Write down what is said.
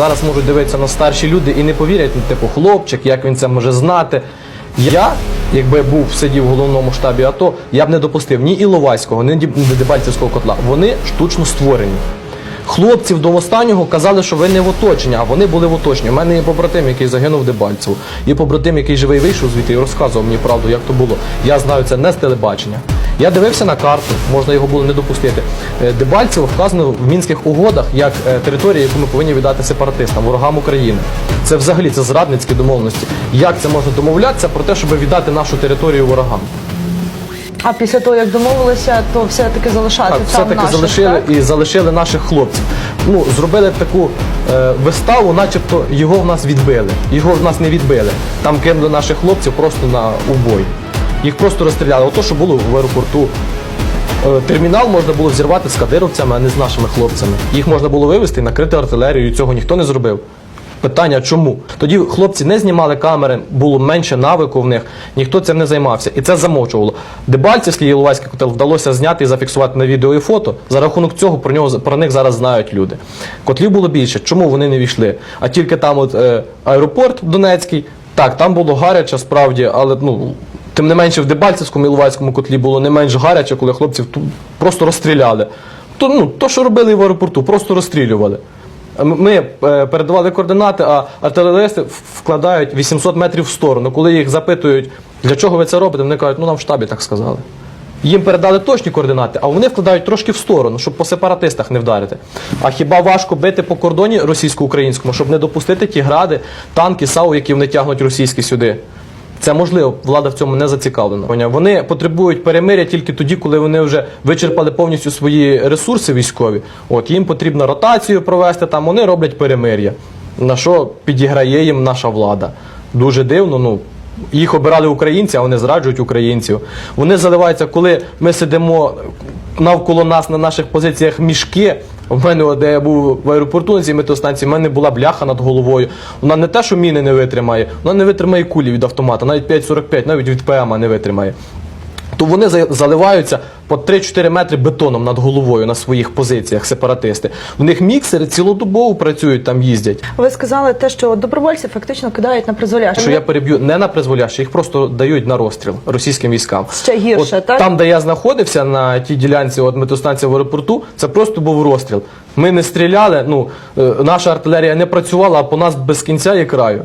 Зараз можуть дивитися на старші люди і не повірять, ну, типу, хлопчик, як він це може знати. Я, якби був сидів в головному штабі АТО, я б не допустив ні Іловайського, ні Дебальцевського котла. Вони штучно створені. Хлопців до останнього казали, що ви не в оточенні, а вони були в оточенні. У мене є побратим, який загинув в Дебальцеву. Є побратим, який живий вийшов звідти і розказував мені правду, як то було. Я знаю це не з телебачення. Я дивився на карту, можна його було не допустити. Е, Дебальцево вказано в мінських угодах як е, територія, яку ми повинні віддати сепаратистам, ворогам України. Це взагалі це зрадницькі домовленості. Як це можна домовлятися про те, щоб віддати нашу територію ворогам? А після того, як домовилися, то все-таки залишати Так, там все-таки наших, залишили так? і залишили наших хлопців. Ну, зробили таку е, виставу, начебто його в нас відбили. Його в нас не відбили. Там кинули наших хлопців просто на убой. Їх просто розстріляли. Ото, що було в аеропорту. Е, Термінал можна було зірвати з кадировцями, а не з нашими хлопцями. Їх можна було вивезти і накрити артилерією. Цього ніхто не зробив. Питання чому? Тоді хлопці не знімали камери, було менше навику в них, ніхто цим не займався. І це замовчувало. Дебальцівський і Іловайський котел вдалося зняти і зафіксувати на відео і фото. За рахунок цього про нього про них зараз знають люди. Котлів було більше. Чому вони не війшли? А тільки там, от е, аеропорт Донецький, так, там було гаряче, справді, але ну. Тим не менше в Дебальцевському і Іловайському котлі було не менш гаряче, коли хлопців просто розстріляли. То, ну, то, що робили в аеропорту, просто розстрілювали. Ми е, передавали координати, а артилеристи вкладають 800 метрів в сторону. Коли їх запитують, для чого ви це робите, вони кажуть, ну нам в штабі так сказали. Їм передали точні координати, а вони вкладають трошки в сторону, щоб по сепаратистах не вдарити. А хіба важко бити по кордоні російсько-українському, щоб не допустити ті гради, танки, САУ, які вони тягнуть російські сюди? Це можливо, влада в цьому не зацікавлена. Вони потребують перемиря тільки тоді, коли вони вже вичерпали повністю свої ресурси військові. От їм потрібно ротацію провести там. Вони роблять перемир'я. На що підіграє їм наша влада? Дуже дивно. Ну їх обирали українці, а вони зраджують українців. Вони заливаються, коли ми сидимо навколо нас на наших позиціях мішки. У мене, де я був в аеропорту на цій метеостанції, в мене була бляха над головою. Вона не те, що міни не витримає, вона не витримає кулі від автомата, навіть 5,45, навіть від ПМ не витримає. То вони заливаються по 3-4 метри бетоном над головою на своїх позиціях, сепаратисти. У них міксери цілодобово працюють, там їздять. Ви сказали те, що добровольці фактично кидають на призволяще. Що я переб'ю не на призволяще, їх просто дають на розстріл російським військам. Ще гірше, от, так? Там, де я знаходився на тій ділянці, от метеостанція в аеропорту, це просто був розстріл. Ми не стріляли, ну е, наша артилерія не працювала, а по нас без кінця і краю.